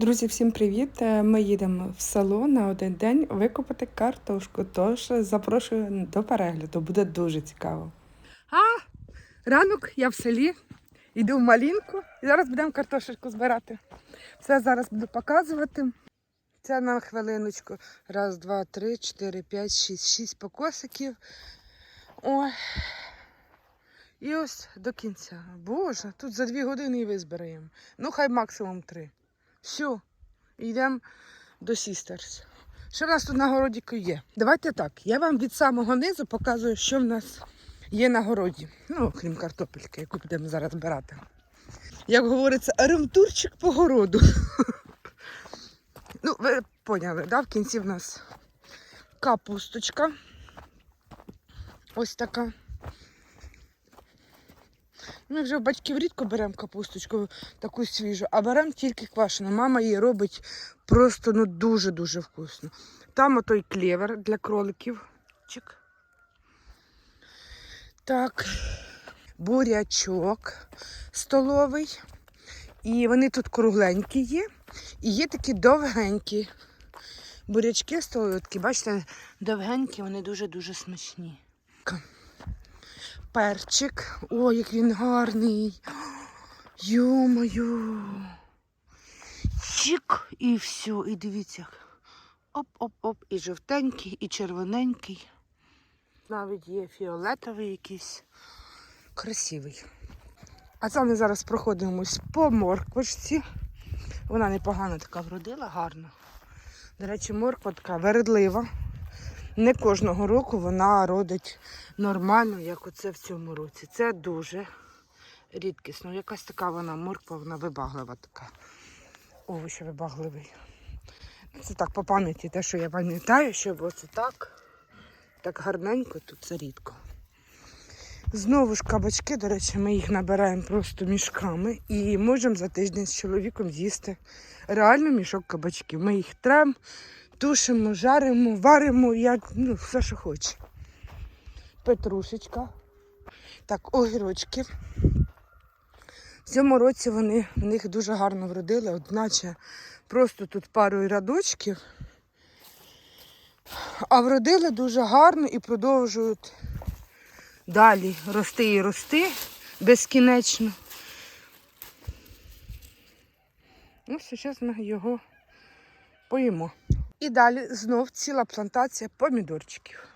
Друзі, всім привіт! Е, Ми їдемо в село на один день викопати картошку. Тож запрошую до перегляду, буде дуже цікаво. А, ранок я в селі, йду в малінку і зараз будемо картошечку збирати. Все зараз буду показувати. Це на хвилиночку. Раз, два, три, чотири, п'ять, шість, шість покосиків. Ой. І ось до кінця. Боже, тут за дві години і визбираємо. Ну, хай максимум три. Все, йдемо до Сістерс. Що в нас тут на городі є? Давайте так. Я вам від самого низу показую, що в нас є на городі. Ну, окрім картопельки, яку будемо зараз збирати. Як говориться, ремтурчик по городу. Ну, ви поняли, да? в кінці в нас капусточка. Ось така. Ми вже в батьків рідко беремо капусточку таку свіжу, а беремо тільки квашену. Мама її робить просто ну, дуже-дуже вкусно. Там отой клевер для кроликів. Чик. Так, бурячок столовий. І вони тут кругленькі є. І є такі довгенькі. Бурячки столові, бачите, довгенькі, вони дуже-дуже смачні. Перчик. Ой, як він гарний. Йо-моє. Чик і все. І дивіться. Оп-оп-оп. І жовтенький, і червоненький. Навіть є фіолетовий якийсь. Красивий. А це ми зараз проходимось по морквочці. Вона непогано така вродила, гарно. До речі, морква така вередлива. Не кожного року вона родить нормально, як оце в цьому році. Це дуже рідкісно. Якась така вона морква, вона вибаглива така. Овочі вибагливий. Це так по пам'яті, те, що я пам'ятаю, щоб оце так, так гарненько, тут це рідко. Знову ж кабачки, до речі, ми їх набираємо просто мішками і можемо за тиждень з чоловіком з'їсти реально мішок кабачків. Ми їх трем, тушимо, жаримо, варимо, як, ну, все, що хоче. Петрушечка. Так, огірочки. В цьому році вони в них дуже гарно вродили, одначе просто тут пару рядочків. А вродили дуже гарно і продовжують далі рости і рости безкінечно. Ну, зараз ми його поїмо. І далі знов ціла плантація помідорчиків.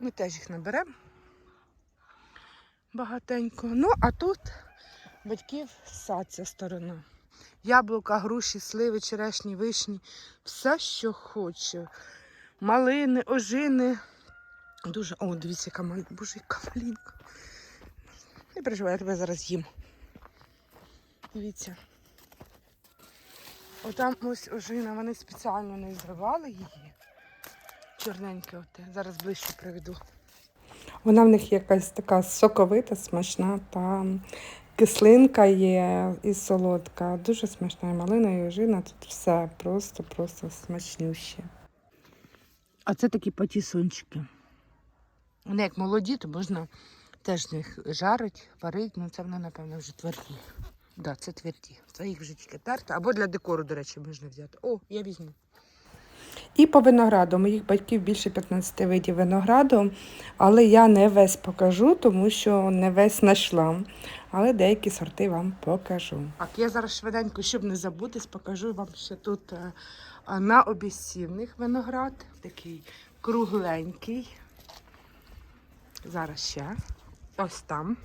Ми теж їх наберемо багатенько. Ну, а тут батьків сад ця сторона. Яблука, груші, сливи, черешні, вишні, все, що хоче. Малини, ожини. Дуже. О, дивіться, яка маль... Боже, яка малинка. Не переживай, я тебе зараз їм. Дивіться. Отам ось ожина, вони спеціально не зривали її. Чорненьке оте. Зараз ближче приведу. Вона в них якась така соковита, смачна та кислинка є і солодка. Дуже смачна і малина, і ожина. Тут все просто-просто смачнюще. А це такі патісончики. Вони як молоді, то можна теж них жарить, варить, ну це вони, напевно, вже тверді. Да, це тверді. Це їх вже тільки терти. Або для декору, до речі, можна взяти. О, я візьму. І по винограду. Моїх батьків більше 15 видів винограду, але я не весь покажу, тому що не весь знайшла. Але деякі сорти вам покажу. Так, я зараз швиденько, щоб не забутись, покажу вам ще тут е, на обіцівних виноград. Такий кругленький. Зараз ще. Ось там.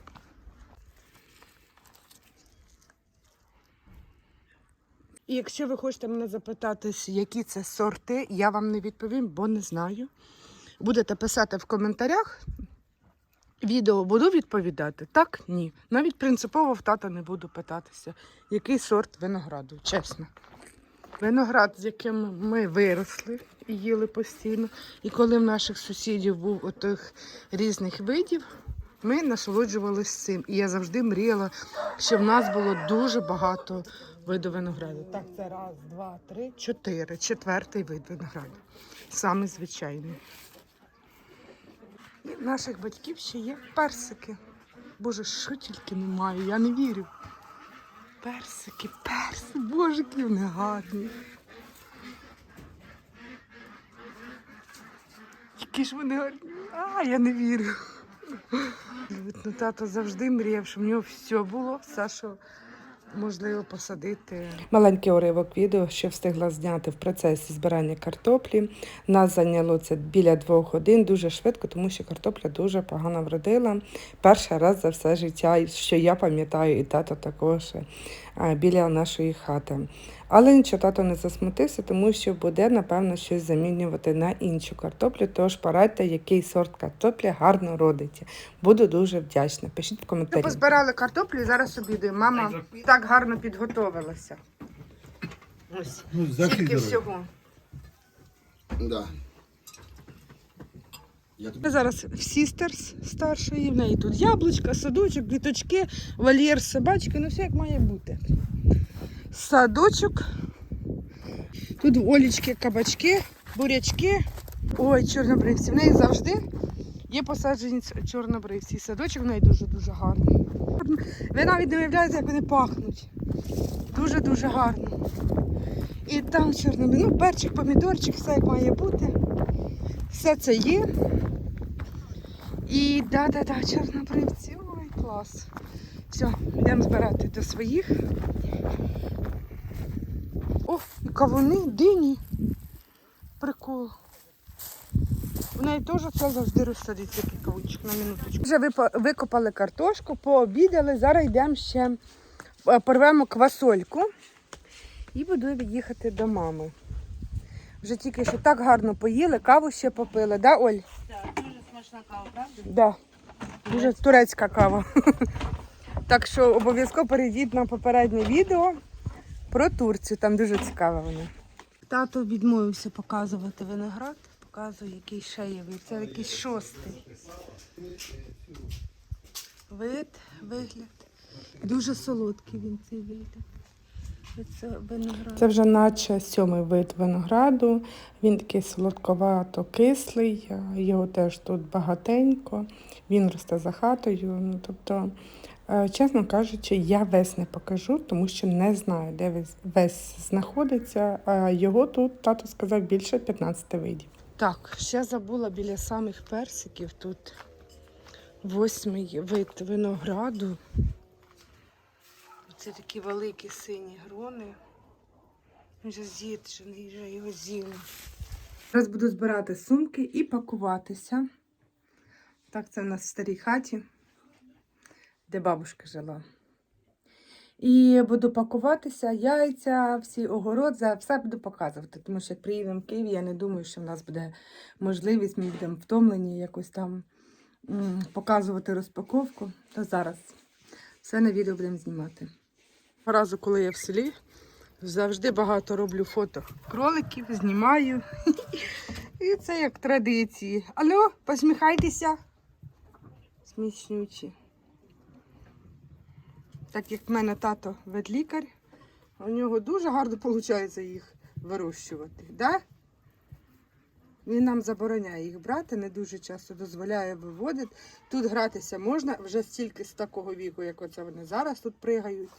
І якщо ви хочете мене запитати, які це сорти, я вам не відповім, бо не знаю. Будете писати в коментарях. Відео буду відповідати? Так, ні. Навіть принципово в тата не буду питатися, який сорт винограду, чесно. Виноград, з яким ми виросли і їли постійно. І коли в наших сусідів був отих різних видів, ми насолоджувалися цим. І я завжди мріяла, щоб в нас було дуже багато виду винограду. Так, це раз, два, три, чотири. Четвертий вид винограду. Саме звичайний. І в наших батьків ще є персики. Боже, що тільки немає, я не вірю. персики, персики, боже, які вони гарні. Які ж вони гарні. А, я не вірю. Ну, тато завжди мріяв, що в нього все було, все, що можливо посадити. Маленький уривок відео, що встигла зняти в процесі збирання картоплі. Нас зайняло це біля двох годин дуже швидко, тому що картопля дуже погано вродила. Перший раз за все життя, що я пам'ятаю, і тато також біля нашої хати. Але нічого тато не засмутився, тому що буде, напевно, щось замінювати на іншу картоплю. Тож порадьте, який сорт картоплі гарно родиться. Буду дуже вдячна. Пишіть в коментарі. Ми позбирали картоплю і зараз обідуємо. Мама так гарно підготовилася. Ось. Ну, Тільки всього. Да. Я зараз в Сістерс старшої, в неї тут яблучка, садочок, квіточки, вольєр, собачки, ну все як має бути. Садочок. Тут в Олічки кабачки, бурячки. Ой, чорнобривці. В неї завжди є посаджені чорнобривці. Садочок в неї дуже-дуже гарний. Ви навіть не уявляєте, як вони пахнуть. Дуже-дуже гарно. І там чорнобривці. Ну, перчик, помідорчик, все як має бути. Все це є. І да-да-да, чорнобривці. Ой, клас. Все, йдемо збирати до своїх. О, кавуни, дині. Прикол. В неї теж це завжди розсадиться такий кавунчик на минуточку. Вже викопали картошку, пообідали. Зараз йдемо ще е, порвемо квасольку і буду їхати до мами. Вже тільки що так гарно поїли, каву ще попили, да, Оль? Так, смачна кава, правда? Да. Дуже турецька кава. Так що обов'язково перейдіть на попереднє відео про Турцію. Там дуже цікаво воно. Тато відмовився показувати виноград, показує, який ще є. Це якийсь шостий. Вид, вигляд. Дуже солодкий він цей вид. Це виноград. Це вже наче сьомий вид винограду. Він такий солодковато кислий, його теж тут багатенько. Він росте за хатою. Ну, тобто, е, чесно кажучи, я весь не покажу, тому що не знаю, де весь, весь знаходиться. Його тут тато сказав більше 15 видів. Так, ще забула біля самих персиків тут восьмий вид винограду. Це такі великі сині грони. Вже з'їджений, вже його з'їли. Зараз буду збирати сумки і пакуватися. Так, це в нас в старій хаті, де бабушка жила. І буду пакуватися, яйця, всі огород, за все буду показувати. Тому що як приїдемо в Київ, я не думаю, що в нас буде можливість, ми будемо втомлені якось там показувати розпаковку. То зараз все на відео будемо знімати. Разу, коли я в селі, завжди багато роблю фото кроликів, знімаю. І це як традиції. Алло, посміхайтеся. Смішнючі. Так як в мене тато ветлікар, у нього дуже гарно виходить їх вирощувати. Да? Він нам забороняє їх брати, не дуже часто дозволяє виводити. Тут гратися можна вже стільки з такого віку, як оце вони зараз тут пригають.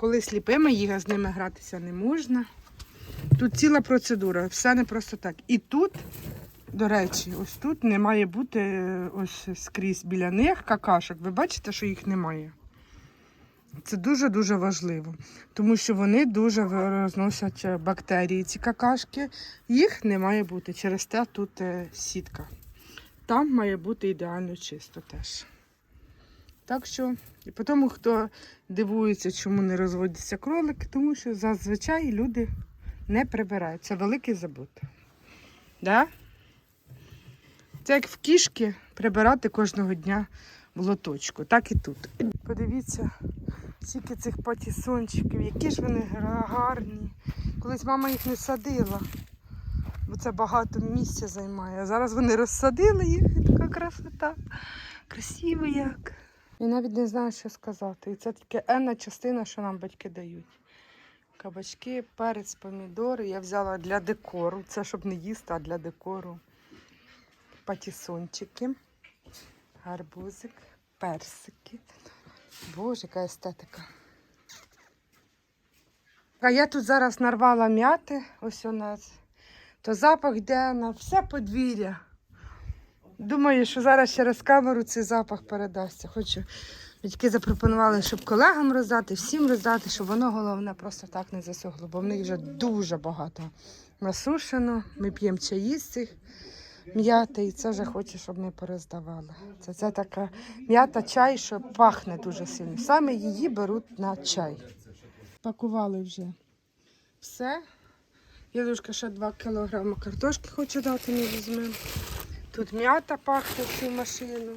Коли сліпими їх з ними гратися не можна. Тут ціла процедура, все не просто так. І тут, до речі, ось тут не має бути е, ось скрізь біля них какашок. Ви бачите, що їх немає. Це дуже-дуже важливо, тому що вони дуже розносять е, бактерії. Ці какашки, їх не має бути. Через те тут е, сітка. Там має бути ідеально чисто теж. Так що, і по тому, хто дивується, чому не розводяться кролики, тому що зазвичай люди не прибирають. Це великий забут. Да? Це як в кішки прибирати кожного дня в лоточку, так і тут. Подивіться, скільки цих патісончиків, які ж вони гарні. Колись мама їх не садила, бо це багато місця займає. А зараз вони розсадили їх, і така красота. Красиво як. Я навіть не знаю, що сказати. І це тільки енна частина, що нам батьки дають. Кабачки, перець, помідори. Я взяла для декору. Це щоб не їсти, а для декору. Патісончики, гарбузик, персики. Боже, яка естетика. А я тут зараз нарвала м'яти, ось у нас. То запах йде на все подвір'я. Думаю, що зараз через камеру цей запах передасться. Хочу. Батьки запропонували, щоб колегам роздати, всім роздати, щоб воно головне просто так не засохло, бо в них вже дуже багато насушено. Ми п'ємо чаї з цих м'яти, і це вже хочу, щоб ми пороздавали. Це, це така м'ята чай, що пахне дуже сильно. Саме її беруть на чай. Пакували вже все. Єдушка ще 2 кілограми картошки хоче дати, не візьмемо. Тут м'ята пахне в цю машину.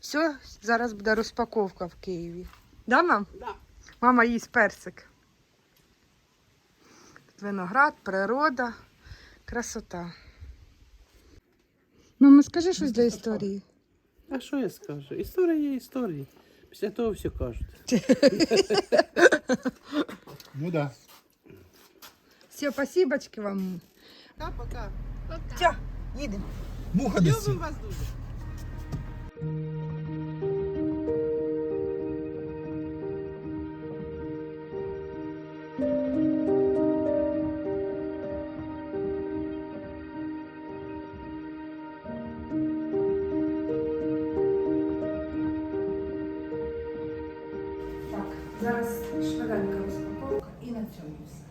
Все, зараз буде розпаковка в Києві. Да, мам? Да. Мама їсть персик. Тут виноград, природа, красота. Мама, скажи щось для історії. А що я скажу? Історія є історія. Після того все кажуть. Ну да. Все, спасибочки вам. Пока-пока. Тя, їдемо. Муха десь. Любимо вас дуже. Так, зараз швиденька розпаковка і на цьому все.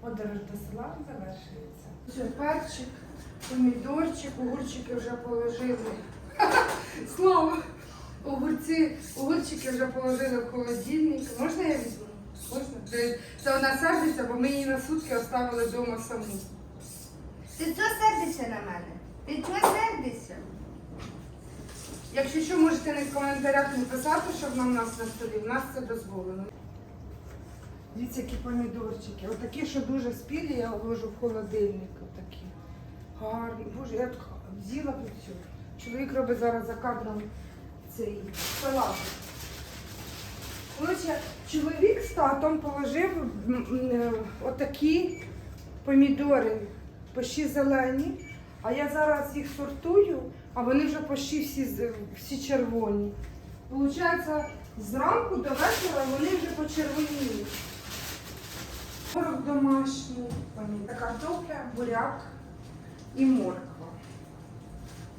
Подорож до села завершується. Все, перчик, помідорчик, огурчики вже положили. Слава! Огурці, огурчики вже положили в холодильник. Можна я візьму? Можна? Це, вона сердиться, бо ми її на сутки оставили вдома саму. Ти чого сердишся на мене? Ти чого сердишся? Якщо що, можете не в коментарях написати, щоб нам нас на столі. В нас це дозволено. Дивіться, які помідорчики. Отакі, що дуже спілі, я вложу в холодильник. Отакі. Гарні. Боже, я так взяла тут все. Чоловік робить зараз за кадром цей салат. Коротше, чоловік з татом положив е, отакі помідори, почти зелені. А я зараз їх сортую, а вони вже почти всі, всі червоні. Получається, зранку до вечора вони вже почервоніли. Морок домашній, помідор, картопля, буряк і морква.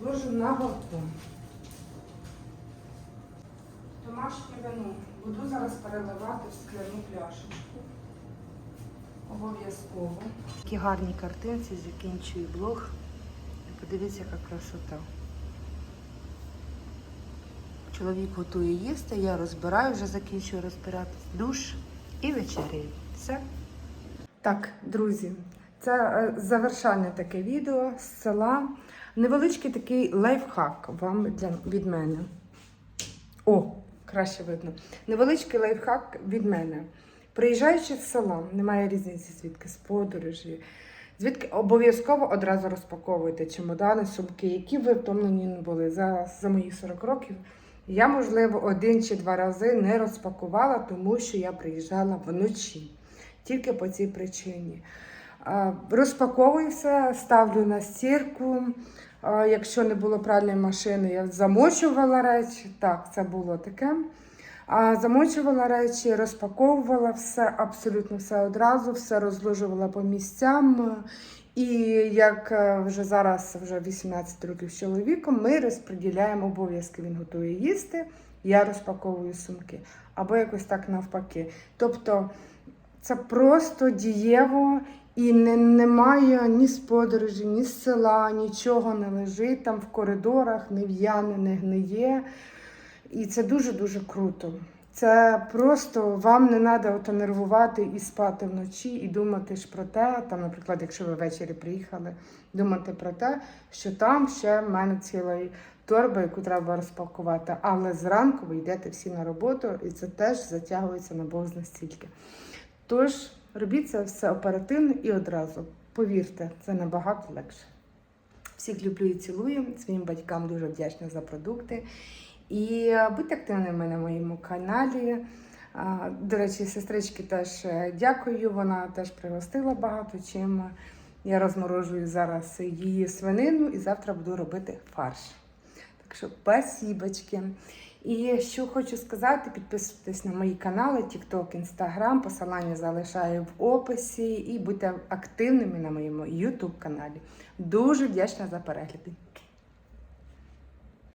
Ложу на балкон. Домашнє вино. Буду зараз переливати в скляну пляшечку. Обов'язково. Такі гарні картинці, закінчую блог. Подивіться, яка красота. Чоловік готує їсти, я розбираю, вже закінчую розбиратись. Душ і вечеряю. Все. Так, друзі, це е, завершальне таке відео з села. Невеличкий такий лайфхак вам для, від мене. О, краще видно. Невеличкий лайфхак від мене. Приїжджаючи з села, немає різниці звідки, з подорожі. Звідки обов'язково одразу розпаковуйте чемодани, сумки, які ви втомлені були. За, за мої 40 років я, можливо, один чи два рази не розпакувала, тому що я приїжджала вночі. Тільки по цій причині. А, Розпаковую все, ставлю на стірку. Якщо не було пральної машини, я замочувала речі. Так, це було таке. Замочувала речі, розпаковувала все, абсолютно все одразу, все розложувала по місцям. І як е, вже зараз, вже 18 років з чоловіком, ми розподіляємо обов'язки. Він готує їсти, я розпаковую сумки. Або якось так навпаки. Тобто це просто дієво і не, немає ні з подорожі, ні з села, нічого не лежить там в коридорах, не в'яне, не гниє. І це дуже-дуже круто. Це просто вам не треба нервувати і спати вночі, і думати ж про те, там, наприклад, якщо ви ввечері приїхали, думати про те, що там ще в мене ціла торба, яку треба розпакувати. Але зранку ви йдете всі на роботу, і це теж затягується на Бог настільки. Тож робіть це все оперативно і одразу. Повірте, це набагато легше. Всіх люблю і цілую. Своїм батькам дуже вдячна за продукти. І е, будьте активними на моєму каналі. До речі, сестрички теж е, дякую. Вона теж пригостила багато чим. Я розморожую зараз її свинину і завтра буду робити фарш. Так що спасибочки. І що хочу сказати, підписуйтесь на мої канали, TikTok, Instagram, посилання залишаю в описі і будьте активними на моєму YouTube каналі. Дуже вдячна за перегляди.